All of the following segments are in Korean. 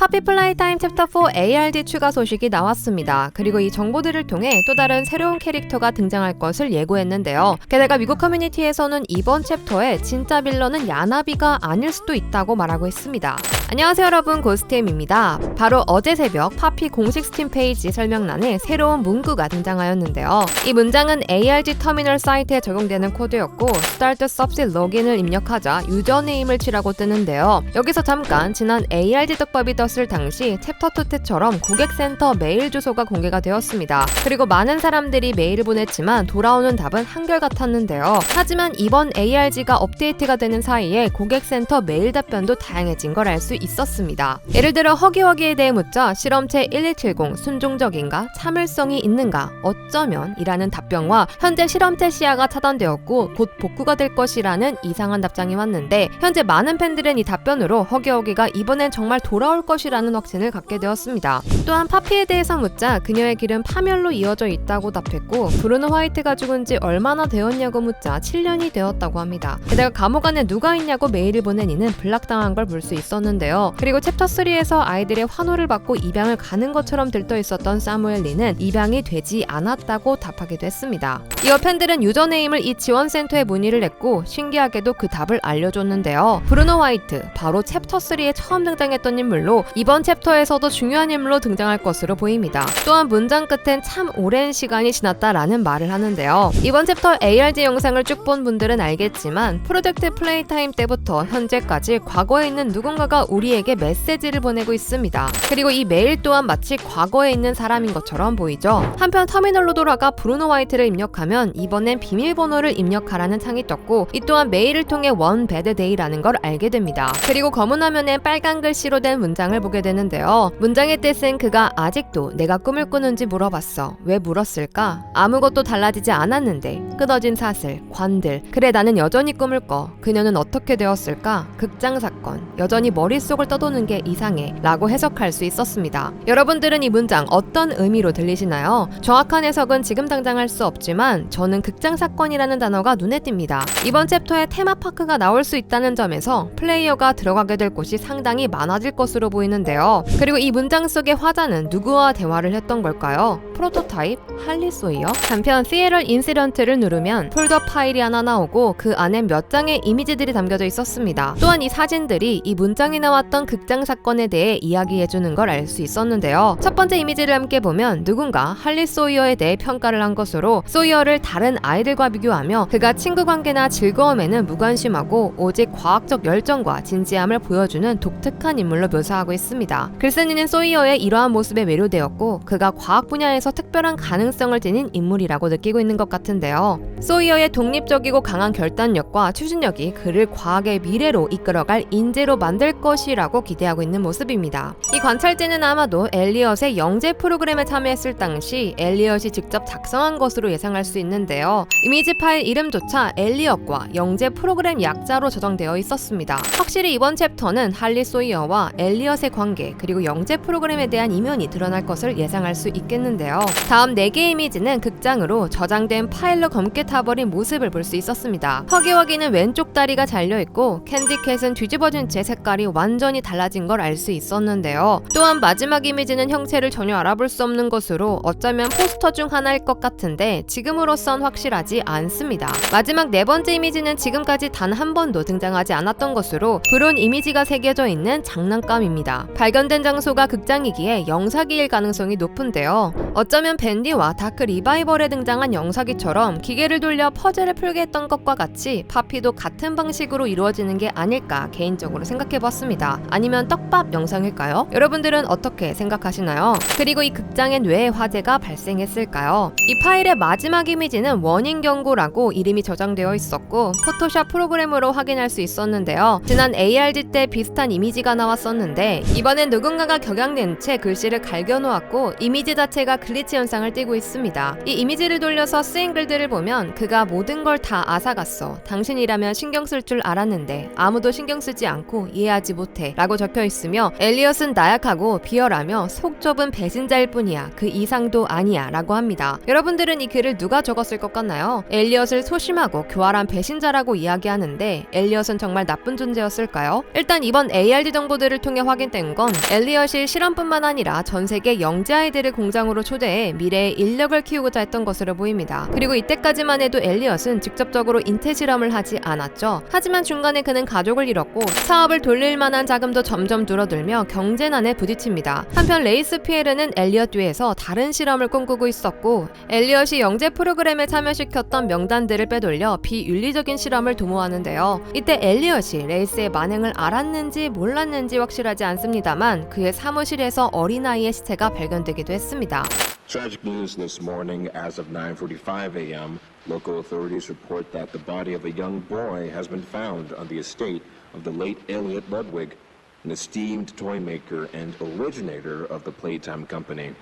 파피 플라이 타임 챕터 4 ARD 추가 소식이 나왔습니다. 그리고 이 정보들을 통해 또 다른 새로운 캐릭터가 등장할 것을 예고했는데요. 게다가 미국 커뮤니티에서는 이번 챕터에 진짜 빌런은 야나비가 아닐 수도 있다고 말하고 있습니다. 안녕하세요 여러분 고스템입니다. 바로 어제 새벽 파피 공식 스팀 페이지 설명란에 새로운 문구가 등장하였는데요. 이 문장은 ARG 터미널 사이트에 적용되는 코드였고 Start Subsit 로긴을 입력하자 유저네임을 치라고 뜨는데요. 여기서 잠깐 지난 ARG 떡밥이 떴을 당시 챕터 2 때처럼 고객센터 메일 주소가 공개가 되었습니다. 그리고 많은 사람들이 메일을 보냈지만 돌아오는 답은 한결같았는데요. 하지만 이번 ARG가 업데이트가 되는 사이에 고객센터 메일 답변도 다양해진 걸 알 수 있었습니다. 예를 들어 허기허기에 대해 묻자 실험체 1270 순종적인가 참을성이 있는가 어쩌면 이라는 답변과 현재 실험체 시야가 차단되었고 곧 복구가 될 것이라는 이상한 답장이 왔는데 현재 많은 팬들은 이 답변으로 허기허기가 이번엔 정말 돌아올 것이라는 확신을 갖게 되었습니다. 또한 파피에 대해서 묻자 그녀의 길은 파멸로 이어져 있다고 답했고 브루노 화이트가 죽은 지 얼마나 되었냐고 묻자 7년이 되었다고 합니다. 게다가 감옥 안에 누가 있냐고 메일을 보낸 이는 블락당한 걸 볼 수 있었는데요. 그리고 챕터 3에서 아이들의 환호를 받고 입양을 가는 것처럼 들떠 있었던 사무엘 리는 입양이 되지 않았다고 답하기도 했습니다. 이어 팬들은 유저네임을 이 지원센터에 문의를 했고 신기하게도 그 답을 알려줬는데요. 브루노 화이트, 바로 챕터 3에 처음 등장했던 인물로 이번 챕터에서도 중요한 인물로 등장할 것으로 보입니다. 또한 문장 끝엔 참 오랜 시간이 지났다라는 말을 하는데요. 이번 챕터 ARG 영상을 쭉 본 분들은 알겠지만 프로젝트 플레이 타임 때부터 현재까지 과거에 있는 누군가가 우리 에게 메시지를 보내고 있습니다. 그리고 이 메일 또한 마치 과거에 있는 사람인 것처럼 보이죠. 한편 터미널로 돌아가 브루노 화이트를 입력하면 이번엔 비밀번호를 입력하라는 창이 떴고 이 또한 메일을 통해 원 배드 데이라는 걸 알게 됩니다. 그리고 검은 화면에 빨간 글씨로 된 문장을 보게 되는데요. 문장의 뜻은 그가 아직도 내가 꿈을 꾸는지 물어봤어. 왜 물었을까? 아무것도 달라지지 않았는데 끊어진 사슬, 관들. 그래 나는 여전히 꿈을 꿔. 그녀는 어떻게 되었을까? 극장 사건. 여전히 머릿속 을 떠도는 게 이상해. 라고 해석할 수 있었습니다. 여러분들은 이 문장 어떤 의미로 들리시나요? 정확한 해석은 지금 당장 할 수 없지만 저는 극장 사건이라는 단어가 눈에 띕니다. 이번 챕터에 테마파크가 나올 수 있다는 점에서 플레이어가 들어가게 될 곳이 상당히 많아질 것으로 보이는데요. 그리고 이 문장 속의 화자는 누구와 대화를 했던 걸까요? 프로토타입? 할리 소이어? 한편 시에럴 인시런트를 누르면 폴더 파일이 하나 나오고 그 안에 몇 장의 이미지들이 담겨져 있었습니다. 또한 이 사진들이 이 문장에 나 왔던 극장 사건에 대해 이야기해주는 걸 알 수 있었는데요. 첫 번째 이미지를 함께 보면 누군가 할리 소이어에 대해 평가를 한 것으로 소이어를 다른 아이들과 비교하며 그가 친구 관계나 즐거움에는 무관심하고 오직 과학적 열정과 진지함을 보여주는 독특한 인물로 묘사하고 있습니다. 글쓴이는 소이어의 이러한 모습에 매료되었고 그가 과학 분야에서 특별한 가능성을 지닌 인물이라고 느끼고 있는 것 같은데요. 소이어의 독립적이고 강한 결단력과 추진력이 그를 과학의 미래로 이끌어갈 인재로 만들 것이 라고 기대하고 있는 모습입니다. 이 관찰제는 아마도 엘리엇의 영재 프로그램에 참여했을 당시 엘리엇이 직접 작성한 것으로 예상할 수 있는데요. 이미지 파일 이름조차 엘리엇과 영재 프로그램 약자로 저장되어 있었습니다. 확실히 이번 챕터는 할리 소이어와 엘리엇의 관계 그리고 영재 프로그램에 대한 이면이 드러날 것을 예상할 수 있겠는데요. 다음 4개의 이미지는 극장으로 저장된 파일로 검게 타버린 모습을 볼 수 있었습니다. 허기허기는 왼쪽 다리가 잘려있고 캔디캣은 뒤집어진 채 색깔이 완전히 달라진 걸 알 수 있었는데요. 또한 마지막 이미지는 형체를 전혀 알아볼 수 없는 것으로 어쩌면 포스터 중 하나일 것 같은데 지금으로선 확실하지 않습니다. 마지막 네 번째 이미지는 지금까지 단 한 번도 등장하지 않았던 것으로 브론 이미지가 새겨져 있는 장난감입니다. 발견된 장소가 극장이기에 영사기일 가능성이 높은데요. 어쩌면 밴디와 다크 리바이벌에 등장한 영사기처럼 기계를 돌려 퍼즐을 풀게 했던 것과 같이 파피도 같은 방식으로 이루어지는 게 아닐까 개인적으로 생각해 봤습니다. 아니면 떡밥 영상일까요? 여러분들은 어떻게 생각하시나요? 그리고 이 극장엔 왜 화재가 발생했을까요? 이 파일의 마지막 이미지는 워닝 경고라고 이름이 저장되어 있었고 포토샵 프로그램으로 확인할 수 있었는데요. 지난 ARG 때 비슷한 이미지가 나왔었는데 이번엔 누군가가 격양된 채 글씨를 갈겨놓았고 이미지 자체가 글리치 현상을 띠고 있습니다. 이 이미지를 돌려서 쓰인 글들을 보면 그가 모든 걸 다 앗아갔어. 당신이라면 신경 쓸 줄 알았는데 아무도 신경 쓰지 않고 이해하지 못 못해 라고 적혀 있으며 엘리엇은 나약하고 비열하며 속 좁은 배신자일 뿐이야 그 이상도 아니야 라고 합니다. 여러분들은 이 글을 누가 적었을 것 같나요? 엘리엇을 소심하고 교활한 배신자라고 이야기하는데 엘리엇은 정말 나쁜 존재였을까요? 일단 이번 ARD 정보들을 통해 확인된 건 엘리엇이 실험뿐만 아니라 전 세계 영재 아이들을 공장으로 초대해 미래의 인력을 키우고자 했던 것으로 보입니다. 그리고 이때까지만 해도 엘리엇은 직접적으로 인체 실험을 하지 않았죠. 하지만 중간에 그는 가족을 잃었고 사업을 돌릴 만한 자금도 점점 줄어들며 경제난에 부딪힙니다. 한편 레이스 피에르는 엘리엇 뒤에서 다른 실험을 꿈꾸고 있었고 엘리엇이 영재 프로그램에 참여시켰던 명단들을 빼돌려 비윤리적인 실험을 도모하는데요. 이때 엘리엇이 레이스의 만행을 알았는지 몰랐는지 확실하지 않습니다만 그의 사무실에서 어린아이의 시체가 발견되기도 했습니다. Tragic news this morning as of 9:45 a.m. Local authorities report that the body of a young boy has been found on the estate of the late Elliot Ludwig, an esteemed toy maker and originator of the Playtime Company.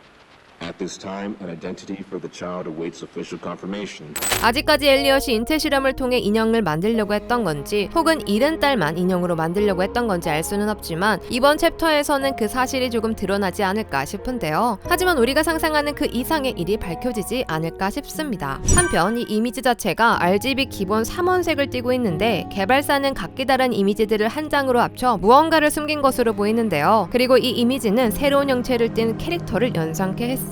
아직까지 엘리엇이 인체 실험을 통해 인형을 만들려고 했던 건지 혹은 잃은 딸만 인형으로 만들려고 했던 건지 알 수는 없지만 이번 챕터에서는 그 사실이 조금 드러나지 않을까 싶은데요. 하지만 우리가 상상하는 그 이상의 일이 밝혀지지 않을까 싶습니다. 한편 이 이미지 자체가 RGB 기본 3원색을 띠고 있는데 개발사는 각기 다른 이미지들을 한 장으로 합쳐 무언가를 숨긴 것으로 보이는데요. 그리고 이 이미지는 새로운 형체를 띤 캐릭터를 연상케 했습니다.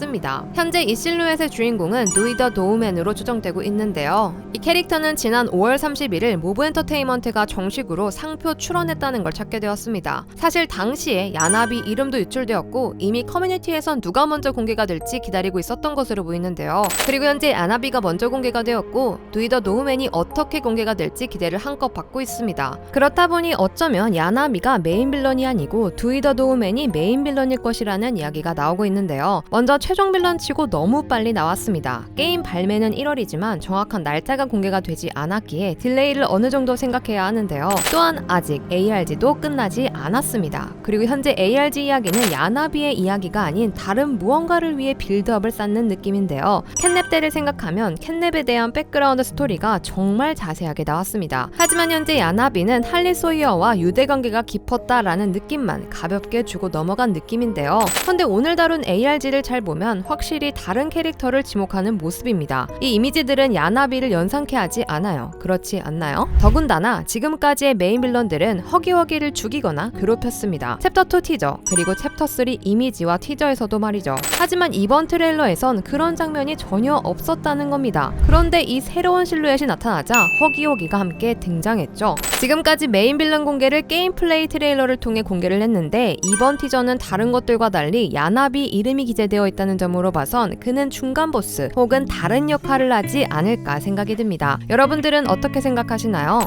현재 이 실루엣의 주인공은 누이더 도우맨으로 추정되고 있는데요. 이 캐릭터는 지난 5월 31일 모브 엔터테인먼트가 정식으로 상표 출원했다는 걸 찾게 되었습니다. 사실 당시에 야나비 이름도 유출되었고 이미 커뮤니티에선 누가 먼저 공개가 될지 기다리고 있었던 것으로 보이는데요. 그리고 현재 야나비가 먼저 공개가 되었고 누이더 노우맨이 어떻게 공개가 될지 기대를 한껏 받고 있습니다. 그렇다 보니 어쩌면 야나비가 메인 빌런이 아니고 두이더 노우맨이 메인 빌런일 것이라는 이야기가 나오고 있는데요. 먼저 최종 빌런 치고 너무 빨리 나왔습니다. 게임 발매는 1월이지만 정확한 날짜가 공개가 되지 않았기에 딜레이를 어느 정도 생각해야 하는데요. 또한 아직 ARG도 끝나지 않았습니다. 그리고 현재 ARG 이야기는 야나비의 이야기가 아닌 다른 무언가를 위해 빌드업을 쌓는 느낌인데요. 캣냅 때를 생각하면 캣냅에 대한 백그라운드 스토리가 정말 자세하게 나왔습니다. 하지만 현재 야나비는 할리 소이어와 유대 관계가 깊었다라는 느낌만 가볍게 주고 넘어간 느낌인데요. 근데 오늘 다룬 ARG를 잘 보면 확실히 다른 캐릭터를 지목하는 모습입니다. 이 이미지들은 야나비를 연상케 하지 않아요. 그렇지 않나요? 더군다나 지금까지의 메인 빌런들은 허기허기를 죽이거나 괴롭혔습니다. 챕터 2 티저 그리고 챕터 3 이미지와 티저에서도 말이죠. 하지만 이번 트레일러에선 그런 장면이 전혀 없었다는 겁니다. 그런데 이 새로운 실루엣이 나타나자 허기허기가 함께 등장했죠. 지금까지 메인 빌런 공개를 게임 플레이 트레일러를 통해 공개를 했는데 이번 티저는 다른 것들과 달리 야나비 이름이 기재되어 있다는 점으로 봐선 그는 중간 보스 혹은 다른 역할을 하지 않을까 생각이 듭니다. 여러분들은 어떻게 생각하시나요?